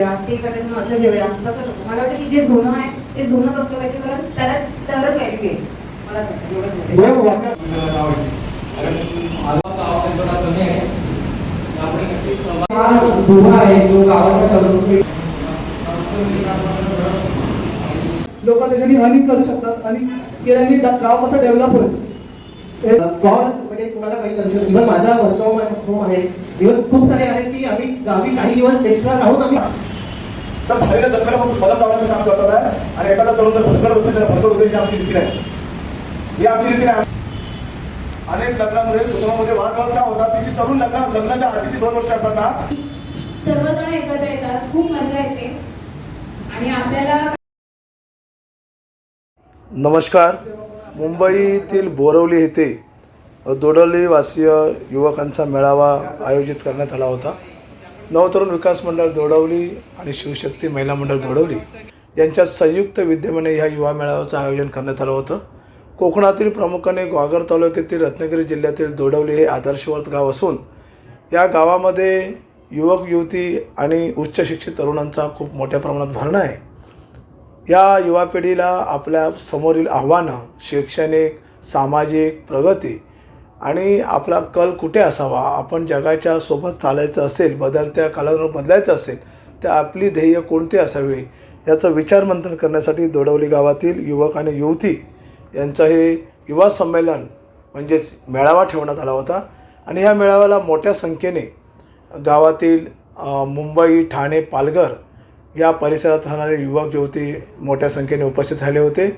ते असं घेऊया. तसं नको. मला वाटतं की जे जुनं आहे ते जुनंच असलं पाहिजे कारण त्याला व्हॅल्यू येईल मला असं वाटतं. लोक त्याच्यानी अनेक करू शकतात आणि केल्याने गाव कसं डेव्हलप होईल? कॉल म्हणजे तुम्हाला काही करू इव्हन माझा वर्क फ्रॉम होम आहे. इव्हन खूप सारे आहेत की आम्ही गावी काही दिवस एक्स्ट्रा राहून आम्ही तर झालेल्या जखमेला फक्त मलम लावण्याचं काम करतात आहे आणि एखादा तरुण जर भरकड असेल तर भरकड होते ही आमची रीती नाही. ही आमची रीती नाही. अनेक लग्नामध्ये कुटुंबामध्ये वादवाद का होतात? तिची तरुण लग्न लग्नाच्या आधीची दोन वर्ष असतात ना सर्वजण एकत्र येतात खूप मजा येते. आणि आपल्याला नमस्कार. मुंबईतील बोरवली येथे दोडोली वासीय युवकांचा मेळावा आयोजित करण्यात आला होता. नवतरुण विकास मंडळ दोडवली आणि शिवशक्ती महिला मंडळ दोडवली यांच्या संयुक्त विद्यमाने ह्या युवा मेळाव्याचं आयोजन करण्यात आलं होतं. कोकणातील प्रामुख्याने ग्वागर तालुक्यातील रत्नागिरी जिल्ह्यातील दोडवली हे आदर्शवर्त गाव असून या गावामध्ये युवक युवती आणि उच्च शिक्षित तरुणांचा खूप मोठ्या प्रमाणात भरणा आहे. या युवा पिढीला आपल्या समोरील आव्हानं शैक्षणिक सामाजिक प्रगती आणि आपला कल कुठे असावा? आपण जगाच्या सोबत चालायचं असेल बदलत्या कालानुरूप बदलायचं असेल तर आपली ध्येय कोणती असावी? याचं विचारमंथन करण्यासाठी दोडवली गावातील युवक आणि युवती यांचं हे युवा संमेलन म्हणजेच मेळावा ठेवण्यात आला होता. आणि या मेळाव्याला मोठ्या संख्येने गावातील मुंबई ठाणे पालघर या परिसरात राहणारे युवक युवती मोठ्या संख्येने उपस्थित राहिले होते.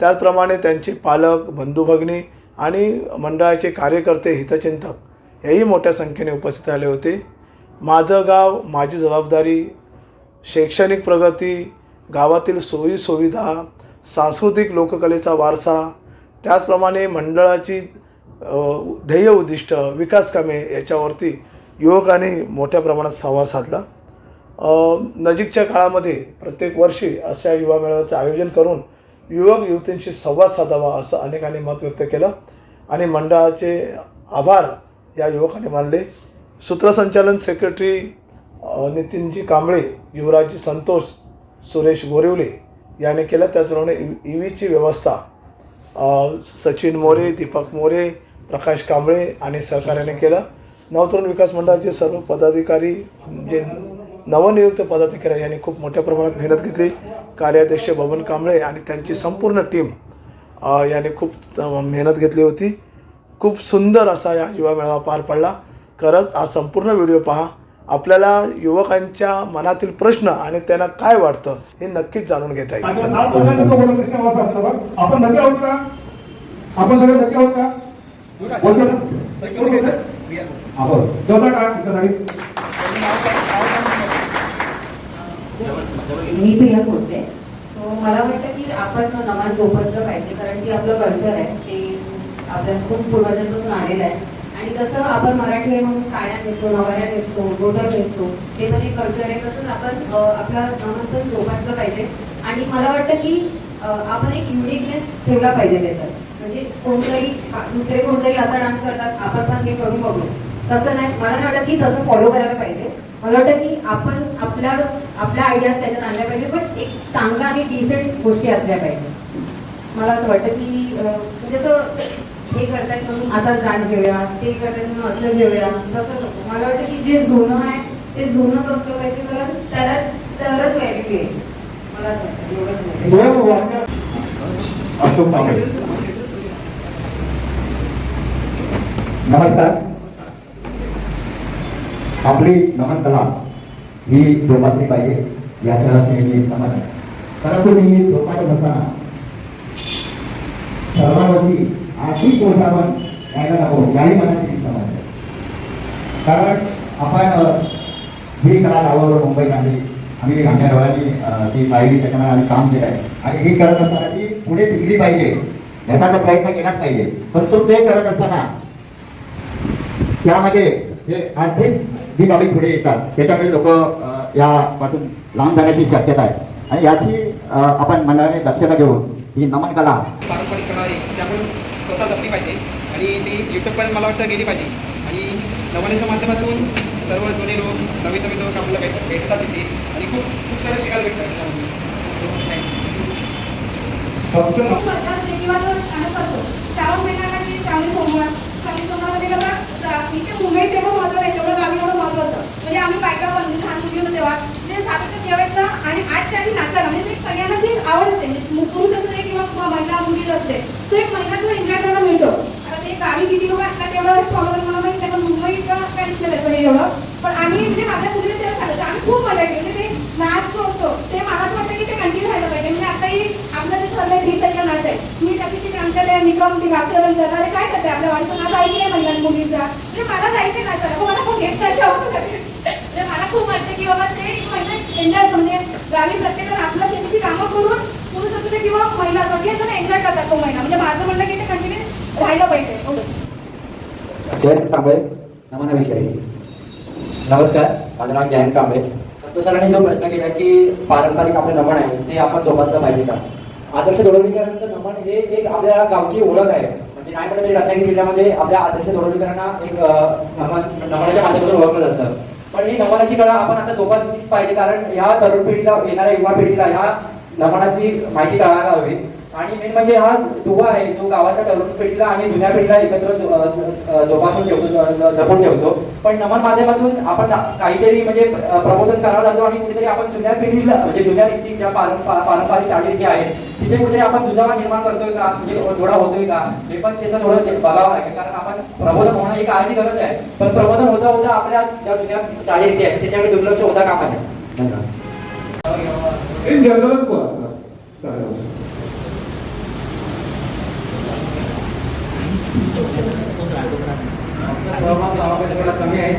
त्याचप्रमाणे त्यांचे पालक बंधू भगिनी आणि मंडळाचे कार्यकर्ते हितचिंतक हेही मोठ्या संख्येने उपस्थित आले होते. माझं गाव माझी जबाबदारी शैक्षणिक प्रगती गावातील सोयीसुविधा सांस्कृतिक लोककलेचा वारसा त्याचप्रमाणे मंडळाची ध्येय उद्दिष्ट विकास कामे याच्यावरती युवकांनी मोठ्या प्रमाणात संवाद साधला. नजीकच्या काळामध्ये प्रत्येक वर्षी अशा युवा मेळाव्याचं आयोजन करून युवक युवतींशी संवाद साधावा असं अनेकांनी मत व्यक्त केलं. आणि मंडळाचे आभार या युवकांनी मानले. सूत्रसंचालन सेक्रेटरी नितीनजी कांबळे युवराजी संतोष सुरेश गोरिवले याने केलं. त्याचप्रमाणे ई व्हीची व्यवस्था सचिन मोरे दीपक मोरे प्रकाश कांबळे आणि सहकार्याने केलं. नवतरुण विकास मंडळाचे सर्व पदाधिकारी जे नवनियुक्त पदाधिकारी यांनी खूप मोठ्या प्रमाणात मेहनत घेतली. कार्याध्यक्ष बबन कांबळे आणि त्यांची संपूर्ण टीम याने खूप मेहनत घेतली होती. खूप सुंदर असा या युवा मेळावा पार पडला. खरंच हा संपूर्ण व्हिडिओ पहा. आपल्याला युवकांच्या मनातील प्रश्न आणि त्यांना काय वाटतं हे नक्कीच जाणून घेता येईल. आपण नक्की आहोत का? आपण सगळे नक्की आहोत का? बोलतो ना? आपण जोरदार टाळ्या तुमच्यासाठी. मी प्रिया बोलते सो मला वाटतं की आपण नमाज जोपासलं पाहिजे कारण की आपलं कल्चर आहे ते आपल्या खूप पूर्वजांपासून आलेलं आहे. आणि जसं आपण मराठी आहे म्हणून साड्या नेसतो नवाऱ्या नेसतो धोतर नेसतो ते पण एक कल्चर आहे. तसंच आपण आपला नमाज पण जोपासलं पाहिजे. आणि मला वाटतं की आपण एक युनिकनेस ठेवला पाहिजे त्याच्यात. म्हणजे कोणतरी दुसरे कोणतरी असा डान्स करतात आपण पण हे करून बघू तसं नाही मला नाही वाटत की तसं फॉलो करायला पाहिजे. मला वाटतं की आपण आपल्या आपल्या आयडियाज त्याच्यात आणल्या पाहिजे पण एक चांगला आणि डिसेंट गोष्टी असल्या पाहिजे. मला असं वाटतं की जसं म्हणजे असं हे करतायत म्हणून असाच डान्स घेऊया ते करतायत म्हणून असं घेऊया. तसं नको. मला वाटतं की जे जुनं आहे ते जुनंच असलं पाहिजे कारण त्याला तरच व्हॅल्यू येईल. मला असं वाटतं. एवढंच नमस्कार. आपली नमन कला ही जोपासली पाहिजे या शहराचे समज आहे. परंतु मी जोपासत असताना सर्वांवरती आधी कोठावन यायला नको याही मनाची समज आहे कारण आपण ही कला गावावर मुंबईत आणली आम्ही आमच्या डोळ्यांनी ती पाहिली त्याच्यामुळे आम्ही काम केलं आहे. आणि हे करत असताना ती पुढे टिकली पाहिजे. याचा तर प्रयत्न केलाच पाहिजे. पण तो ते करत असताना त्यामध्ये जे आर्थिक जी बाबी पुढे येतात. त्याच्यामुळे लोक यापासून लांब जाण्याची शक्यता आहे. आणि याची आपण मंडळाने दक्षता घेऊन ही नमन कला. पारंपरिक कला आहे. त्यामुळे स्वतः जपली पाहिजे. आणि ती यूट्यूबपर्यंत मला वाटतं गेली पाहिजे. आणि नवनीच्या माध्यमातून सर्व जुने लोक नवीन नवीन लोक आपल्याला भेट भेटतात तिथे. आणि खूप खूप सारं शिकायला भेटतं. त्याच्यामध्ये So, thank you. फक्त खूप मजा असते किंवा तो आनंद असतो श्रावण महिना आला की श्रावणी सोमवार श्रावणी सोमवारमध्ये कसं तुम्ही तेव्हा तेवढं महत्त्व नाही तेवढं गावी एवढं महत्त्व असतं. म्हणजे आम्ही बायका बनली लहान मुली होतो तेव्हा. म्हणजे सात वाजता जेवायचं आणि आठ टाइम नाचायला. म्हणजे ते सगळ्यांना ते आवड असते. म्हणजे पुरुष असू दे किंवा महिला मुली असते तो एक महिला तो एन्जॉय करायला मिळतो. आता ते गावी किती लोक असतात तेवढं फॉलो मला माहिती पण मुंबईत का काहीच नाही एवढं. पण आम्ही म्हणजे माझ्या मुलीला तेव्हा झालं आम्ही खूप मजा केली. म्हणजे ते नाच जो असतो ते मला असं वाटतं की ते कंटिन्यू राहायला पाहिजे म्हणजे आताही आपलं जे ठरलंय तीस तारखेला नाच आहे मी त्या दिवशी आमच्या ती मागच्या ती वापशाला काय करते? आपल्या वाडीचं नाच नाही महिला मुलींचा म्हणजे मला जायचं नाही पण मला कोण घेत नाही? अशी म्हणजे मला खूप वाटतं की बाबा ते महिला एन्जॉय म्हणजे गावी प्रत्येकाला आपल्या शेतीची कामं करून पुरुष असू दे किंवा महिला सगळे जण एन्जॉय करतात तो महिना. म्हणजे माझं म्हणणं की ते कंटिन्यू राहिलं पाहिजे. एवढंच. जयंत कांबळे विषय. नमस्कार. माझं नाव जयंत कांबळे. संतोष सरांनी जो प्रश्न केला की पारंपरिक आपलं नमन आहे ते आपण जोपासलं पाहिजे का? आदर्श दोडवलीकरांचं नमन हे एक आपल्या गावची ओळख आहे. म्हणजे नाही म्हटलं तरी रत्नागिरी जिल्ह्यामध्ये आपल्या आदर्श दोडवलीकरांना एक नमन नमनाच्या माध्यमातून ओळखलं जातं पण ही नमनाची कला आपण आता जोपासलीच पाहिजे कारण ह्या तरुण पिढीला येणाऱ्या युवा पिढीला ह्या नमनाची माहिती कळायला हवी. आणि मेन म्हणजे हा दुवा आहे जो गावाच्या तरुण पिढीला आणि जुन्या पिढीला एकत्र जोपासून ठेवतो जपून ठेवतो. पण नमन माध्यमातून आपण काहीतरी म्हणजे प्रबोधन करावं लागतो आणि कुठेतरी आपण जुन्या पिढीला म्हणजे जुन्या रीती ज्या पारंपरिक चालीरीती आहेत तिथे कुठेतरी आपण दुजावा निर्माण करतोय का? म्हणजे थोडा होतोय का? हे पण त्याचं थोडं बघावं लागेल कारण आपण प्रबोधन होणं ही काळाची गरज आहे. पण प्रबोधन होता होता आपल्या ज्या जुन्या चालीरीती आहेत त्याच्याकडे दुर्लक्ष होता कामा नये. धन्यवाद इन जनरलच बोला सर चालेल सहभाग गावाकडे थोडा कमी आहे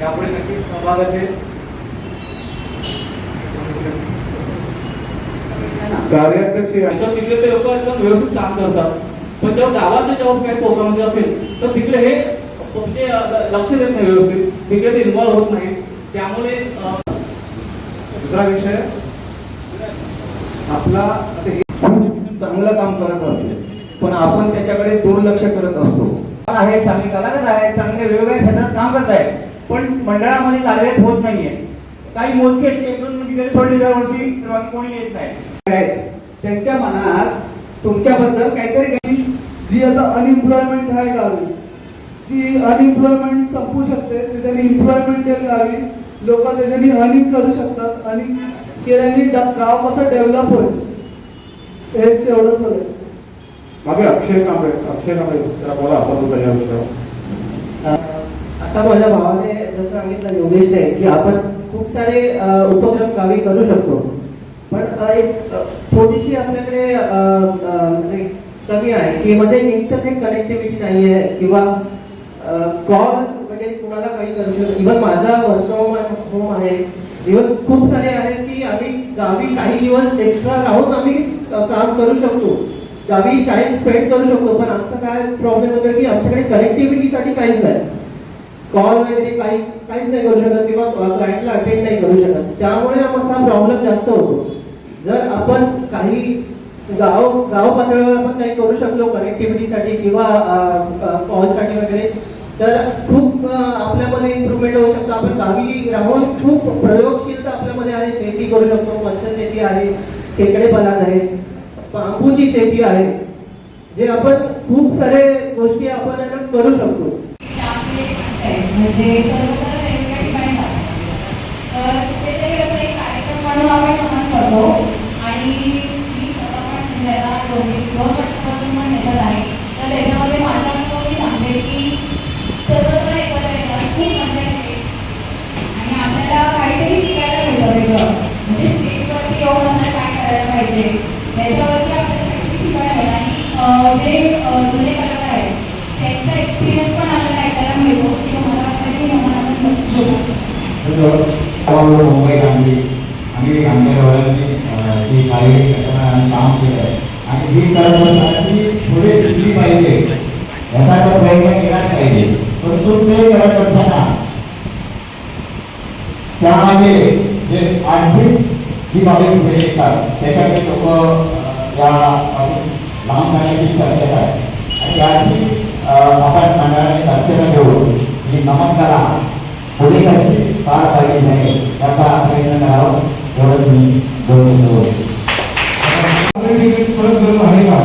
यापुढे नक्कीच सहभाग असेल कार्याध्यक्ष तिकडे ते लोक एकदम व्यवस्थित काम करतात. पण जेव्हा गावाच्या जेव्हा काही प्रोग्राम असेल तर तिकडे हे म्हणजे अ, लक्ष देत नाही व्यवस्थित. तिकडे ते इन्व्हॉल्व होत नाही त्यामुळे दुसरा विषय. आपला खूप चांगलं काम करत असतो पण आपण त्याच्याकडे दुर्लक्ष करत असतो आहेत चांगले कलाकार आहेत चांगले वेगवेगळ्या क्षेत्रात काम करत आहेत पण मंडळामध्ये कार्यरत होत नाहीये. काही मोजके एक दोन घरी सोडली दरवर्षी बाकी कोणी येत नाही. त्यांच्या मनात तुमच्याबद्दल काहीतरी काही जी आता अनएम्प्लॉयमेंट आहे गावी ती अनएम्प्लॉयमेंट संपू शकते. त्याच्याने एम्प्लॉयमेंट येईल गावी. लोक त्याच्याने अर्निंग करू शकतात. आणि केल्याने गाव कसं डेव्हलप होईल हेच एवढंच बोलायचं मागे अक्षय कांबळे अक्षय कांबळे जरा बोला आपण तुझ्या या विषयावर. आता माझ्या भावाने जसं सांगितलं योगेश आहे की आपण खूप सारे उपक्रम गावी करू शकतो. पण एक छोटीशी आपल्याकडे म्हणजे कमी आहे की म्हणजे इंटरनेट कनेक्टिव्हिटी नाही आहे किंवा कॉल म्हणजे कुणाला काही करू शकतो इव्हन माझा वर्क फ्रॉम होम आहे. इव्हन खूप सारे आहेत की आम्ही गावी काही दिवस एक्स्ट्रा राहून आम्ही काम करू शकतो. गावी टाइम स्पेंड करू शकतो पण आमचा काय प्रॉब्लेम होतो की आमच्याकडे कनेक्टिव्हिटीसाठी काहीच नाही. कॉल वगैरे काही काहीच नाही करू शकत किंवा क्लायंटला अटेंड नाही करू शकत. त्यामुळे आमचा प्रॉब्लेम जास्त होतो. जर आपण काही गाव गाव पातळीवर आपण काही करू शकलो कनेक्टिव्हिटीसाठी किंवा कॉलसाठी वगैरे तर खूप आपल्यामध्ये इम्प्रुव्हमेंट होऊ शकतो. आपण गावी राहून खूप प्रयोगशीलता आपल्यामध्ये आहे. शेती करू शकतो. मत्स्य शेती आहे. खेकडे पलान आहे. बांबूची शेती आहे जे आपण खूप सारे गोष्टी आपण ना करू शकतो. म्हणजे तर असं एक करतो आणि पण तर त्याच्यामध्ये मी की खूप आणि आपल्याला काहीतरी शिकायला मिळतं वेगळं. म्हणजे स्टेजवरती येऊन काय करायला पाहिजे? जोडतो मुंबई आणली आम्ही डोळ्यांनी ती शारीरिक काम केलं आहे आणि ही कलाकारांची पुढे टिकली पाहिजे याचा तो प्रयत्न केलाच पाहिजे परंतु ते करत असताना त्यामागे जे आर्थिक जी बाबी पुढे येतात त्याच्याकडे लोक या लांब करण्याची चर्चा आहे आणि याची आपण मंडळाने दक्षता घेऊन ही नमन कला पुढे कशी पार पाडली नाही. याचा प्रयत्न करावा एवढंच मी दोन परत गरज आहे का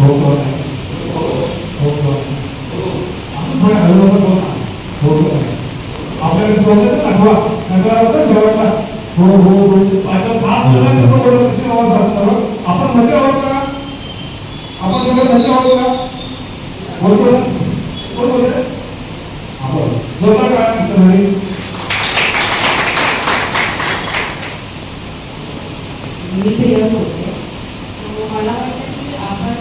हो हो का? आपण थोड्या हळूहळू बोला. हो का? आपल्याकडे सोबत आठवा नगराला होता शेवटला हो हो हो आता सात जणांनी तो बोलत असेल आवाज दाखवतो. आपण मध्ये आहोत का आपण सगळे मध्ये आहोत का बोलतो ना? कोण बोलतोय? आपण जोरदार टाळ्या मित्रांनी. मी प्रिय होते सो मला वाटतं की आपण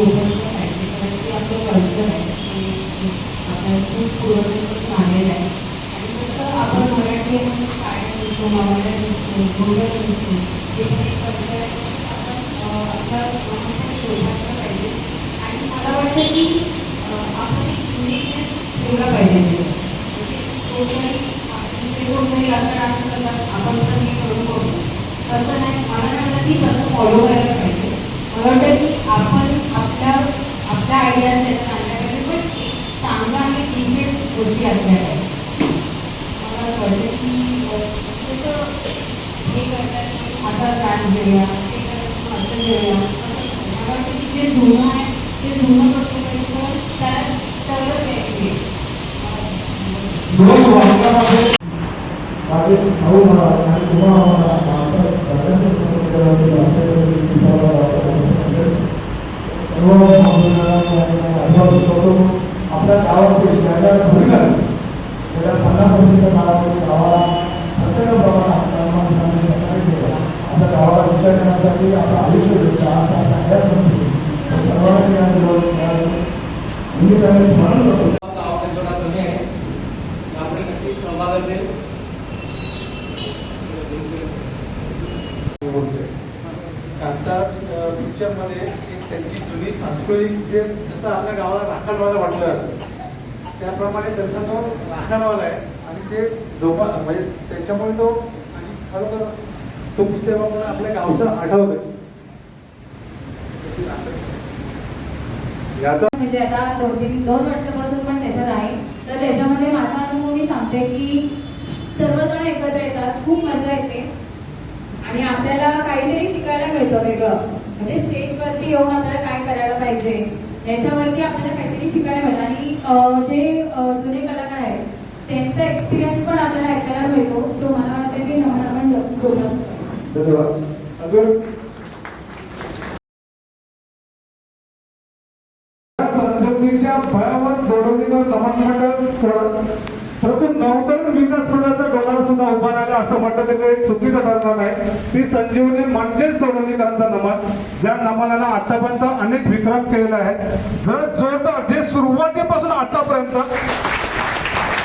नमाज जोपासलं पाहिजे कारण ते आपलं कल्चर आहे ते आपल्याला खूप पूर्वजांपासून आलेलं आहे आणि कसं आपण मराठी म्हणून साड्या दिसतो नवाऱ्या दिसतो गोंधळ दिसतो ते पण एक कल्चर आहे तसंच आपण अं, आपलं पाहिजे आणि मला वाटतं की आपण एक युनिकनेस ठेवला पाहिजे त्याच्यात. म्हणजे कोणतरी दुसरे कोणतरी असं डान्स करतात आपण पण हे करून बघू तसं नाही मला वाटतं की तसं फॉलो करायला पाहिजे मला वाटतं की आपण त्याच्यात आणल्या पाहिजे पण चांगला आणि डिसेंट गोष्टी असल्या पाहिजे मला असं वाटतं की जसं हे करतात असा डान्स घेऊया, ते करतात असं घेऊया, असं मला वाटतं की जे जुनं आहे, ते जुनंच असलं पाहिजे. पण त्याला तरच आहे. दोन वाक्यामध्ये राजेश भाऊ मला आणि तुम्हाला पिक्चरमध्ये एक त्यांची जुनी सांस्कृतिक जे जसं आपल्या गावाला राखणवाला वाटलं त्याप्रमाणे त्यांचा तो राखणवाला आहे. आणि ते जोपा म्हणजे त्याच्यामुळे तो आणि खरोखर तो पिक्चर बघून आपल्या गावचं आठवलं म्हणजे आता दोन तीन दोन वर्षापासून पण त्याच्यात आहे. तर त्याच्यामध्ये माझा अनुभव मी सांगते की सर्वजण एकत्र येतात खूप मजा येते. आणि आपल्याला काहीतरी शिकायला मिळतं वेगळं. म्हणजे स्टेजवरती येऊन आपल्याला काय करायला पाहिजे याच्यावरती आपल्याला काहीतरी शिकायला मिळतं. आणि जे जुने कलाकार आहेत त्यांचा एक्सपिरियन्स पण आपल्याला ऐकायला मिळतो. सो मला वाटतं की नमन आपण धन्यवाद. संसदेच्या भयावर जोडवलेलं नमन मंडळ सोडा. परंतु नवतरण विकास मंडळाचा असं म्हटलं तर ते चुकीचं ठरणार नाही. ती संजीवनी म्हणजेच तोडवलीकरांचा नमाज ज्या नमनाला आतापर्यंत अनेक विक्रम केलेले आहेत. जर जोरदार जे सुरुवातीपासून आतापर्यंत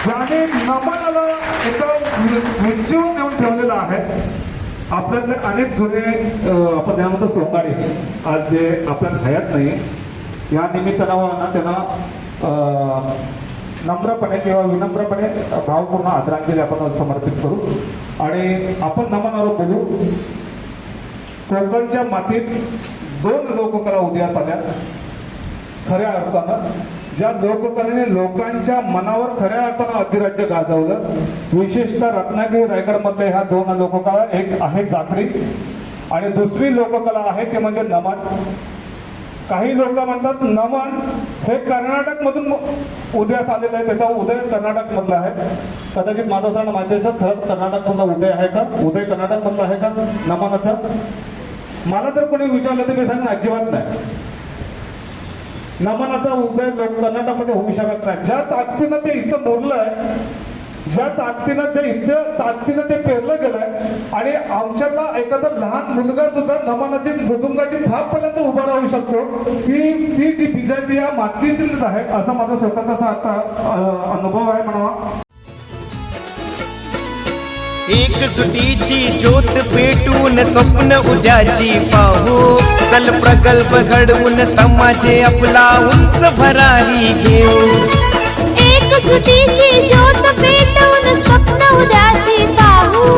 ज्याने नमाजाला एका उंचीवर नेऊन ठेवलेलं आहे आपल्यातले अनेक जुने आपण त्यामध्ये सोंगाडे आज जे आपल्यात हयात नाही या निमित्तानं त्यांना नम्रपणे किंवा विनम्रपणे भावपूर्ण आदरांजली आपण समर्पित करू. आणि आपण नमनावर बोलू कोकणच्या मातीत दोन लोककला उदयास आल्या. खऱ्या अर्थानं ज्या लोककलेने लोकांच्या मनावर खऱ्या अर्थानं अधिराज्य गाजवलं विशेषतः रत्नागिरी रायगडमधल्या ह्या दोन लोककला एक आहे जाकडी आणि दुसरी लोककला आहे ती म्हणजे नमन. काही लोक म्हणतात नमन हे कर्नाटक मधून उदयास आलेलं आहे त्याचा उदय कर्नाटक मधला आहे. कदाचित माधवसांना माहिती असेल खरंच कर्नाटक मधला उदय आहे का? उदय कर्नाटक मधला आहे का? नमनाचा. मला जर कोणी विचारलं तर मी सांगेन अजिबात नाही. नमनाचा उदय कर्नाटकमध्ये होऊ शकत नाही. ज्या ताकदीनं ते इथं आहे ज्या ताकदीनं ते इथं ताकदीनं ते पेरलं गेलंय आणि आमच्यातला एखादा लहान मुलगा सुद्धा नमनाची मृदुंगाची थाप पर्यंत उभा राहू शकतो. ती ती जी बिजाती या मातीतीलच आहे असा माझा स्वतःचा आता अनुभव आहे म्हणावा. एकजुटीची ज्योत पेटून स्वप्न उद्याची पाहू. चल प्रकल्प घडवून समाजे आपला उंच भरारी घेऊ. एक ज्योत पेटवून स्वप्न उद्याची पाहू.